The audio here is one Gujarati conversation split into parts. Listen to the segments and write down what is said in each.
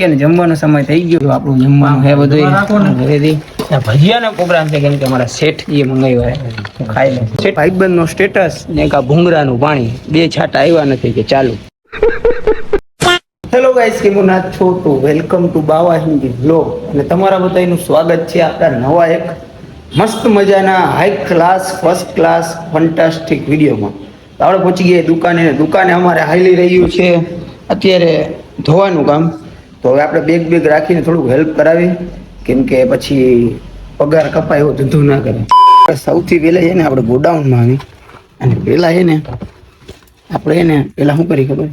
ગયા ને જમવાનો સમય થઈ ગયો આપણું જમવાનું હે બધું ઘરેથી ભજીયાનો પ્રોગ્રામ છે કેમ કે અમારા શેઠ એ મંગાવ્યો હે ખાઈ લે શેઠ ભાઈબંધનો સ્ટેટસ ને કા ભૂંગરાનું પાણી. બે છાટા આવ્યા નથી કે ચાલુ. હેલો ગાઈસ કેમ નાથ છો તો વેલકમ ટુ બાવા હિન્દી બ્લોગ અને તમારા બધાનું સ્વાગત છે આપણા નવા એક મસ્ત મજાના high class first class fantastic વિડીયોમાં. તો આપણે પહોંચી ગયા દુકાને. દુકાને અમારે હાલી રહ્યું છે. અત્યારે ધોવાનું કામ. તો હવે આપણે બેગ બેગ રાખીને થોડુંક હેલ્પ કરાવી. કેમ કે પછી પગાર કપાય એવો ધંધો ના કરે. સૌથી પહેલાં છે ને આપણે ગોડાઉનમાં આવી. અને પહેલાં છે ને આપણે એને પહેલા શું કરી ખબર?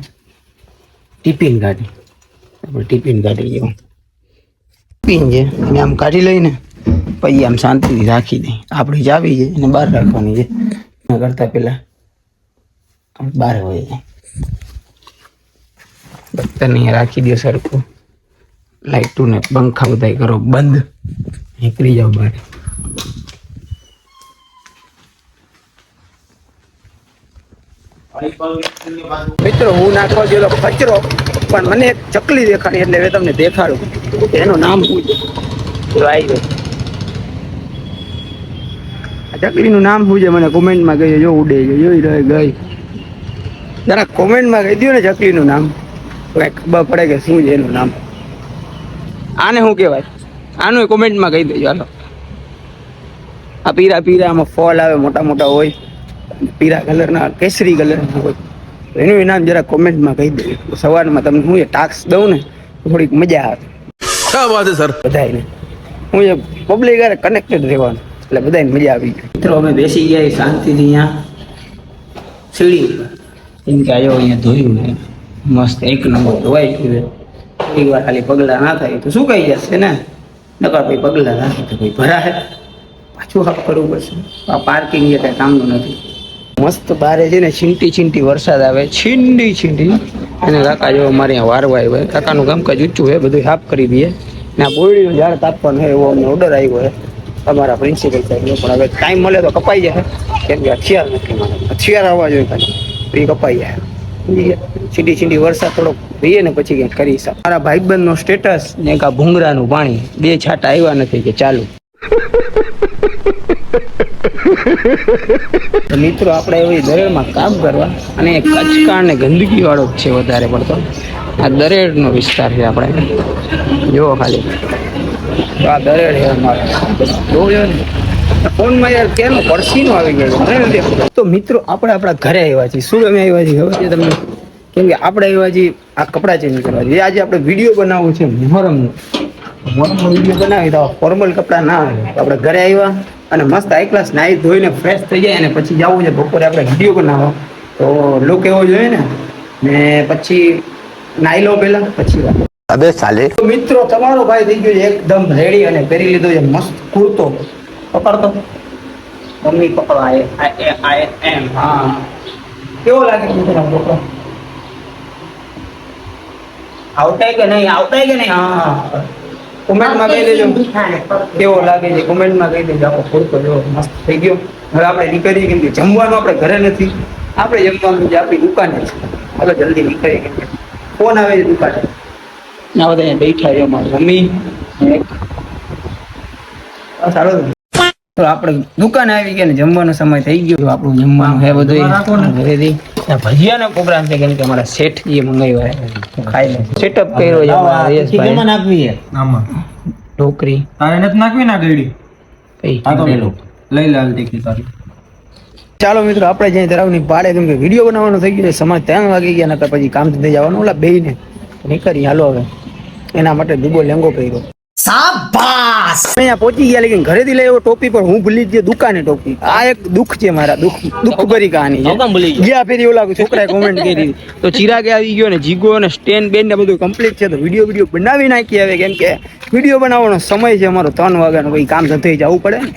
ટિફિન કાઢી. આપણે ટિફિન કાઢી જેવું ટિફિન છે. એને આમ કાઢી લઈને પછી આમ શાંતિથી રાખી દઈ આપણી ચાવી છે. એને બહાર રાખવાની છે. એના કરતાં પહેલાં આપણે બહાર હોય છે. રાખી દો સરખું. લાઇટું ને પંખા બધા કરો બંધ. નીકળી જાઓ બહાર. મિત્રો હું નાખવા ગયેલો કચરો પણ મને એક ચકલી દેખાણી એટલે મેં તમને દેખાડું. એનું નામ શું છે? આ ચકલીનું નામ શું છે? મને કોમેન્ટમાં કહી જો ઉડે છે જોઈ રહે ગઈ. જરા કોમેન્ટમાં કહી દો ને ચકલીનું નામ. કંઈક કંઈ ખબર પડે કે શું છે એનું નામ. આને શું કહેવાય? આનું કોમેન્ટમાં કહી દેજો હાલો. આ પીરા પીરા આમાં ફોલ આવે મોટા મોટા હોય. પીરા કલરના કેસરી કલરના હોય. એનું નામ જરા કોમેન્ટમાં કહી દેજો. સવારમાં તમને હું એ ટાસ્ક દઉં ને થોડીક મજા આવે. શા વાત સર? બધાયને. હું એ પબ્લિક હારે કનેક્ટેડ રહેવાનું. એટલે બધાને મજા આવી જાય મિત્રો અમે બેસી ગયા શાંતિથી અહીંયા. સીડી કેમ કે આવ્યો અહીંયા ધોયું મસ્ત એક નંબર ધોવાઈ ગયું એક વાર ખાલી પગલા ના થાય તો શું કહી જશે ને? નકર ભાઈ પગલા ના થાય તો ભાઈ ભરાય. પાછું હાફ કરવું પડશે. આ પાર્કિંગ જે કાંઈ કામનું નથી. મસ્ત બારે છે ને છીંટી છીંટી વરસાદ આવે, છીંડી છીંડી. અને કાકા જો અમારે વારવા આવ્યો કાકાનું કામકાજ ઊંચું છે બધું સાફ કરી દઈએ. ને બોરડીનું ઝાડ તાપવાનું હોય એવો અમને ઓર્ડર આવ્યો છે. તમારા પ્રિન્સિપલ સાહેબનો પણ હવે ટાઈમ મળે તો કપાઈ જાય. કેમ કે હથિયાર નથી, મારે. હથિયાર આવવા જોઈએ એ કપાઈ જાય. છીંડી છીંડી વરસાદ થોડોક રહીએ ને પછી કંઈક કરી શકાય. મારા ભાઈબંધનો સ્ટેટસ ને કા ભૂંગરાનું પાણી, બે છાટા આવ્યા નથી કે ચાલુ. મિત્રો, આપણે એવી દરેડમાં કામ કરવા અને એ કચકા અને ગંદકી વાળો છે વધારે પડતો. આ દરેડનો વિસ્તાર છે આપણે. જુઓ ખાલી. આ દરેડ છે અમારો. જોયો ને. તો મિત્રો આપણે આપણા ઘરે આવ્યા છીએ. શું અમે આવ્યા છીએ ખબર છે તમને? કેમ કે આપણે આવ્યા છીએ આ કપડાં ચેન્જ કરવા છે આજે આપણે વીડિયો બનાવવો છે મોહરમનો. મોહરમનો વીડિયો બનાવી તો ફોર્મલ કપડાં ના આવે. આપણે ઘરે આવ્યા અને મસ્ત આઈ ક્લાસ નાહી ધોઈને ફ્રેશ થઈ જાય અને પછી જવું છે બપોરે આપણે વીડિયો બનાવવા. તો લુક એવો જોઈએ ને? ને પછી નાહી લો પહેલાં પછી વાત. અબે સાલે. મિત્રો તમારો ભાઈ થઈ ગયો એકદમ રેડી અને પહેરી લીધો છે મસ્ત કુર્તો. પકડતો? મમ્મી પકડો આ એ- આ એ- આ એ- એમ. હા. કેવો લાગે છે તમારો છોકરો? આવતાય કે નહીં? આવતાય કે નહીં? હા. કોમેન્ટમાં કહી દેજો. કેવો લાગે છે? કોમેન્ટમાં કહી દેજો. આપણો કુર્તો જો મસ્ત થઈ ગયો. હવે આપણે નીકળીએ કેમ કે જમવાનું આપણે ઘરે નથી. આપણે જમવાનું જે આપણી દુકાને છે. હવે જલ્દી નીકળીએ કેમ કે ફોન આવે છે દુકાને. ના બધા બેઠા છે અમારી મમ્મી. સારો. તો આપણે દુકાને આવી ગયા ને જમવાનો સમય થઈ ગયો તો આપણું જમવાનું હે બધું ઘરેથી ભજીયાનો પ્રોગ્રામ છે કેમ કે અમારા શેઠ એ મંગાવ્યો હે ખાઈ લે સેટઅપ કર્યો છે અમારા નાખવી છે. આમાં. ઢોકરી. તારે નથી નાખવી ના ગઈડી કઈ? આ તો લઈ લાલ ટીકી તારી. ચાલો મિત્રો આપણે જ્યાં ધરાવની પાડે કેમ કે વીડિયો બનાવવાનો થઈ ગયો છે સમાજ ત્રણ વાગી ગયા નકર પછી કામ ધંધે જવાનું. ઓલા બેયને નીકળી હાલો હવે. એના માટે દુબો લેંગો પહેર્યો શાબાશ. અહીંયા પહોંચી ગયા લેકિન ઘરેથી લઈ આવ્યો ટોપી પર હું ભૂલી જ ગયો દુકાને ટોપી. આ એક દુઃખ છે મારા દુઃખ દુઃખ ભરી કહાની છે. ગયા? ફેરી ઓલા છોકરાએ કોમેન્ટ કરી તો ચિરાગે આવી ગયો ને જીગો અને સ્ટેન્ડ બેન ને બધું કમ્પ્લીટ છે તો વીડિયો વીડિયો બનાવી નાખી હવે કેમ કે વીડિયો બનાવવાનો સમય છે અમારો ત્રણ વાગ્યાનો ભાઈ કામ ધંધે જવું પડે ને.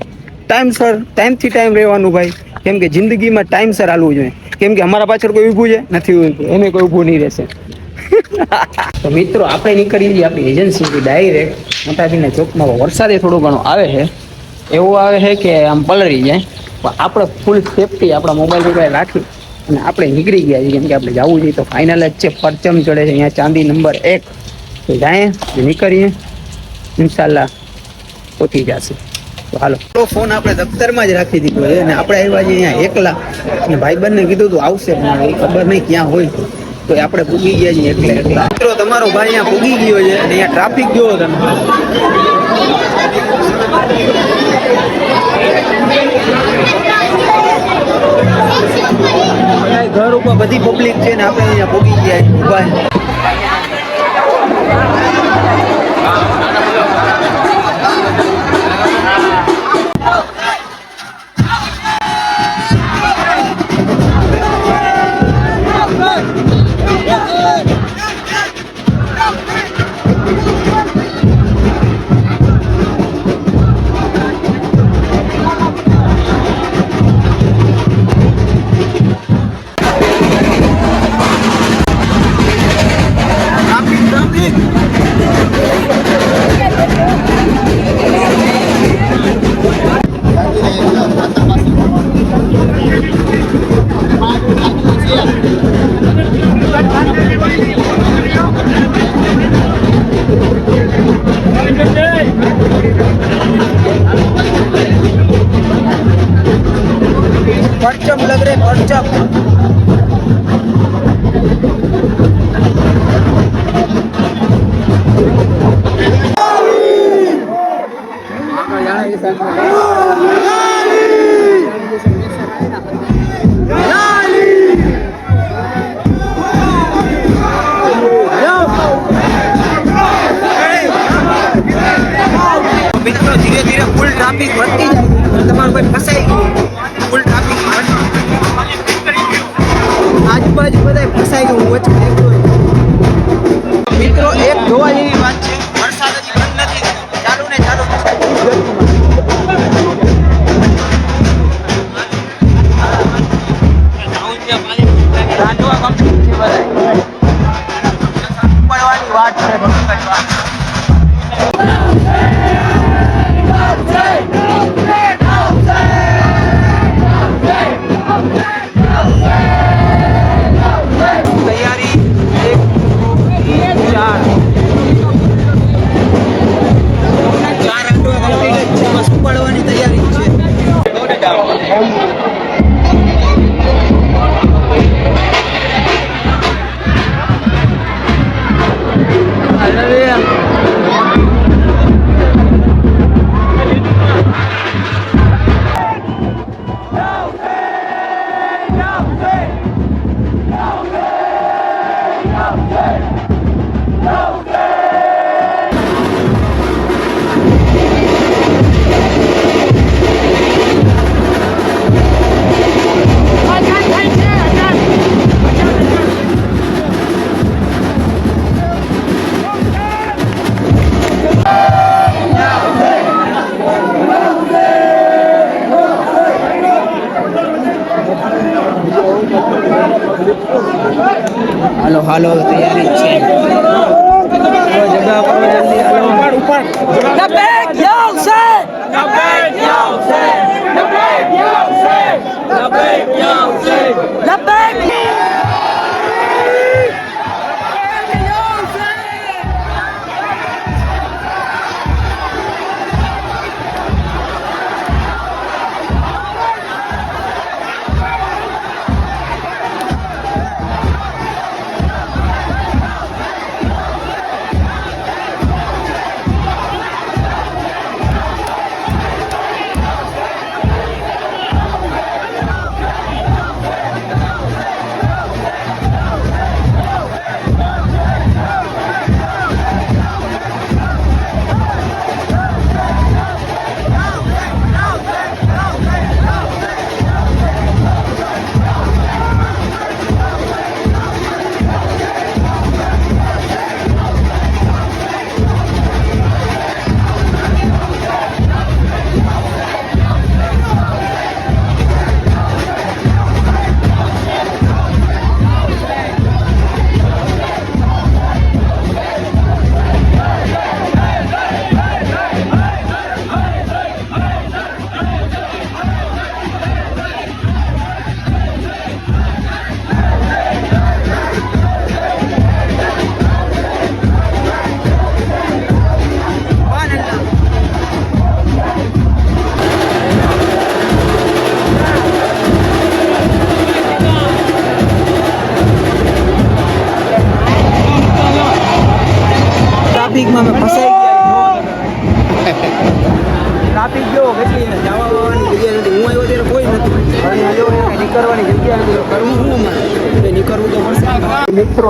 ટાઈમસર ટાઈમથી ટાઈમ રહેવાનું ભાઈ. કેમ કે જિંદગીમાં ટાઈમસર હાલવું જોઈએ. કેમ કે અમારા પાછળ કોઈ ઊભું છે? નથી ઊભું. એને કોઈ ઊભું નહીં રહેશે. તો મિત્રો, આપણે નીકળીએ છીએ આપણી એજન્સીથી ડાયરેક્ટ મોટાભાઈના ચોકમાં વરસાદે થોડો ઘણો આવે છે. એવું આવે છે કે આમ પલળી જાય. પણ આપણે ફૂલ સેફટી આપણા મોબાઈલ મોબાઈલ રાખી અને આપણે નીકળી ગયા છીએ. કેમ કે આપણે જવું જોઈએ તો ફાઇનલ જ છે. પરચમ ચડે છે. અહીંયા ચાંદી નંબર એક. તો જાય નીકળીએ. ઇન્શાલ્લાહ પહોંચી જશે. તો હાલો. ફોન આપણે દફતરમાં જ રાખી દીધો છે. અને આપણે આવ્યા છીએ અહીંયા એકલા. અને ભાઈબંધને કીધું તું આવશે. પણ ખબર નહીં ક્યાં હોય. તો આપણે પૂગી ગયા છીએ એટલે. મિત્રો, તમારો ભાઈ અહીંયા પૂગી ગયો છે અને અહીંયા ટ્રાફિક જોવો તમે. ઘર ઉપર બધી પબ્લિક છે ને આપણે અહીંયા પૂગી ગયા ઊભા મિત્રો, ધીરે ધીરે ફૂલ ટ્રાફિક વધતી તમારું કોઈ ફસાઈ ગયું. ફૂલ ટ્રાફિક આજુબાજુ બધા ફસાઈ ગયું, વચ્ચે La paix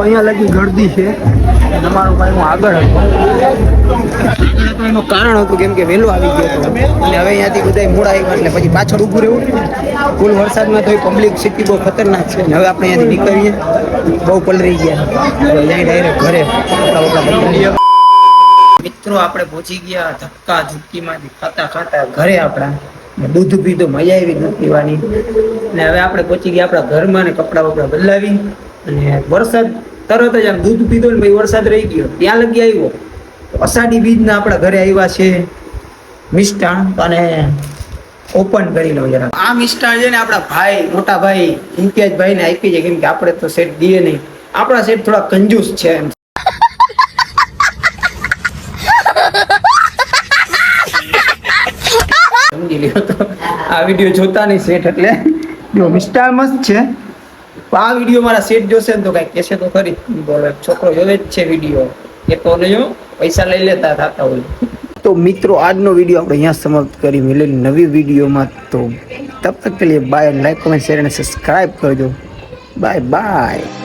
અહીંયા લગી ગળદી છે. તમારો ભાઈ હું આગળ હતો. એનું કારણ હતું કેમ કે વહેલો આવી ગયો હતો. અને હવે અહીંયાથી બધા મોડા આવ્યા એટલે પછી પાછળ ઊભું રહેવું ફૂલ વરસાદમાં તો પબ્લિક સિટી બહુ ખતરનાક છે. અને હવે આપણે અહીંયાથી નીકળીએ. બહુ પલરી ગયા. હવે ડાયરેક્ટ ઘરે મિત્રો આપણે પહોંચી ગયા ધક્કા ઝુક્કીમાંથી ખાતા ખાતા ઘરે આપણા. દૂધ પીધું મજા આવી દૂધ પીવાની. ને હવે આપણે પહોંચી ગયા આપણા ઘરમાં ને કપડાં બપડા બદલાવી. અને વરસાદ તરત જ આમ દૂધ પીધો ને ભાઈ વરસાદ રહી ગયો. ત્યાં લગી આવ્યો. તો અષાઢી બીજના આપણા ઘરે આવ્યા છે. મિષ્ટાણ અને ઓપન કરી લો જરા. આ મિષ્ટાણ છે ને આપણા ભાઈ, મોટા ભાઈ ઇમ્તિયાજભાઈ ને આપી છે. કેમ કે આપણે તો સેટ દઈએ નહીં. આપણા સેટ થોડા કંજૂસ છે એમ. સમજી આ વીડિયો જોતા નહીં સેટ એટલે. જો મિસ્ટાર મસ્ત છે. આ વીડિયો મારા સેટ જોશે ને તો કઈ કહેશે તો ખરી. બોલો, છોકરો જોવે જ છે વીડિયો. એ તો નહીં પૈસા લઈ લેતા થતા હોય. તો મિત્રો, આજનો વીડિયો આપણે અહીંયા સમાપ્ત કરી. મળે નવી વિડીયોમાં તો તબ તક કે લીએ બાય લાઈક કમેન્ટ શેર અને સબસ્ક્રાઈબ કરજો. Bye bye